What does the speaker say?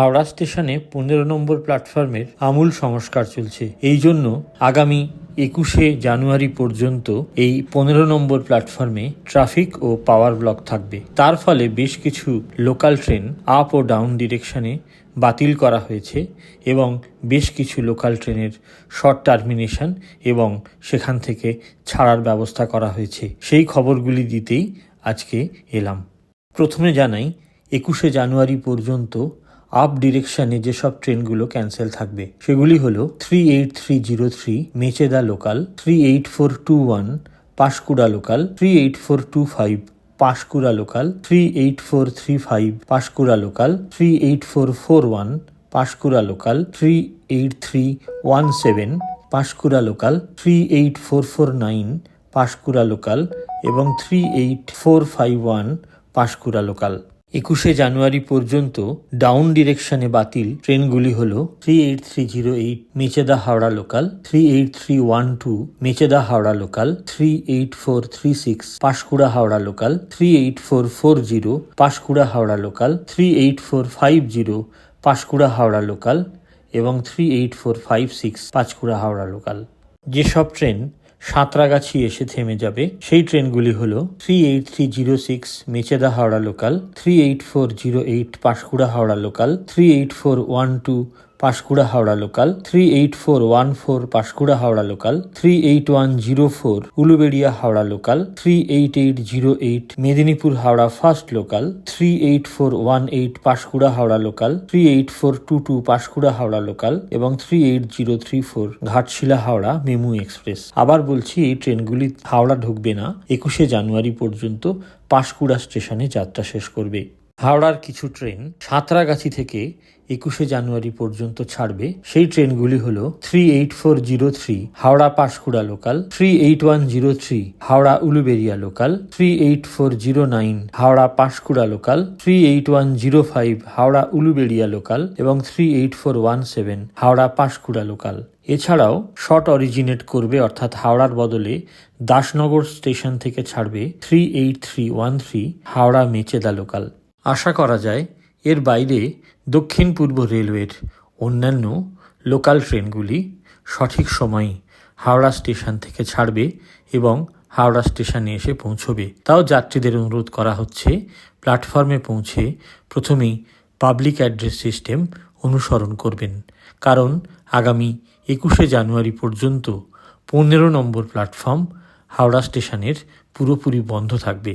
হাওড়া স্টেশনে পনেরো নম্বর প্ল্যাটফর্মের আমূল সংস্কার চলছে। এই জন্য আগামী একুশে জানুয়ারি পর্যন্ত এই পনেরো নম্বর প্ল্যাটফর্মে ট্রাফিক ও পাওয়ার ব্লক থাকবে। তার ফলে বেশ কিছু লোকাল ট্রেন আপ ও ডাউন ডিরেকশনে বাতিল করা হয়েছে এবং বেশ কিছু লোকাল ট্রেনের শর্ট টার্মিনেশন এবং সেখান থেকে ছাড়ার ব্যবস্থা করা হয়েছে। সেই খবরগুলি দিতেই আজকে এলাম। প্রথমে জানাই, একুশে জানুয়ারি পর্যন্ত আপ ডিরেকশনে যেসব ট্রেনগুলো ক্যান্সেল থাকবে, সেগুলি হলো three eight three zero three Mecheda local, three eight four two one Panskura local, three eight four two five Panskura local, three eight four three five Panskura local, three eight four four one Panskura local, three eight three one seven Panskura local, three eight four four nine Panskura local এবং three eight four five one Panskura local. একুশে জানুয়ারি পর্যন্ত down ডিরেকশনে বাতিল ট্রেনগুলি হল three eight three zero eight Mecheda Howrah local, three eight three one two Mecheda Howrah local, three eight four three six Panskura Howrah local, three eight four four zero Panskura Howrah local, three eight four five zero Panskura Howrah local এবং three eight four five six Panskura Howrah local. যেসব train Santragachi এসে থেমে যাবে। সেই ট্রেনগুলি হল three eight three zero six Mecheda Howrah local three eight four zero eight Panskura Howrah local three eight four one two Panskura Howrah local three eight four one four Panskura Howrah local three eight one zero four Uluberia Howrah local three eight eight zero eight Medinipur Howrah first local three eight four one eight Panskura Howrah local three eight four two two Panskura Howrah local এবং three eight zero three four Ghatshila Howrah MEMU express. আবার বলছি, এই ট্রেনগুলি হাওড়া ঢুকবে না, একুশে জানুয়ারি পর্যন্ত পাঁশকুড়া স্টেশনে যাত্রা শেষ করবে। হাওড়ার কিছু ট্রেন সাঁতরাগাছি থেকে একুশে জানুয়ারি পর্যন্ত ছাড়বে। সেই ট্রেনগুলি হল three eight four zero three Howrah Panskura local, three eight one zero three Howrah Uluberia local, three eight four zero nine Howrah Panskura local, three eight one zero five Howrah Uluberia local এবং three eight four one seven Howrah Panskura local. এছাড়াও short originate করবে অর্থাৎ হাওড়ার বদলে Dasnagar station থেকে ছাড়বে three eight three one three Howrah Mecheda local. আশা করা যায় এর বাইরে দক্ষিণ পূর্ব রেলওয়ের অন্যান্য লোকাল ট্রেনগুলি সঠিক সময়ে হাওড়া স্টেশন থেকে ছাড়বে এবং হাওড়া স্টেশনে এসে পৌঁছবে। তাও যাত্রীদের অনুরোধ করা হচ্ছে, প্ল্যাটফর্মে পৌঁছে প্রথমেই পাবলিক অ্যাড্রেস সিস্টেম অনুসরণ করবেন। কারণ আগামী একুশে জানুয়ারি পর্যন্ত পনেরো নম্বর প্ল্যাটফর্ম হাওড়া স্টেশনের পুরোপুরি বন্ধ থাকবে।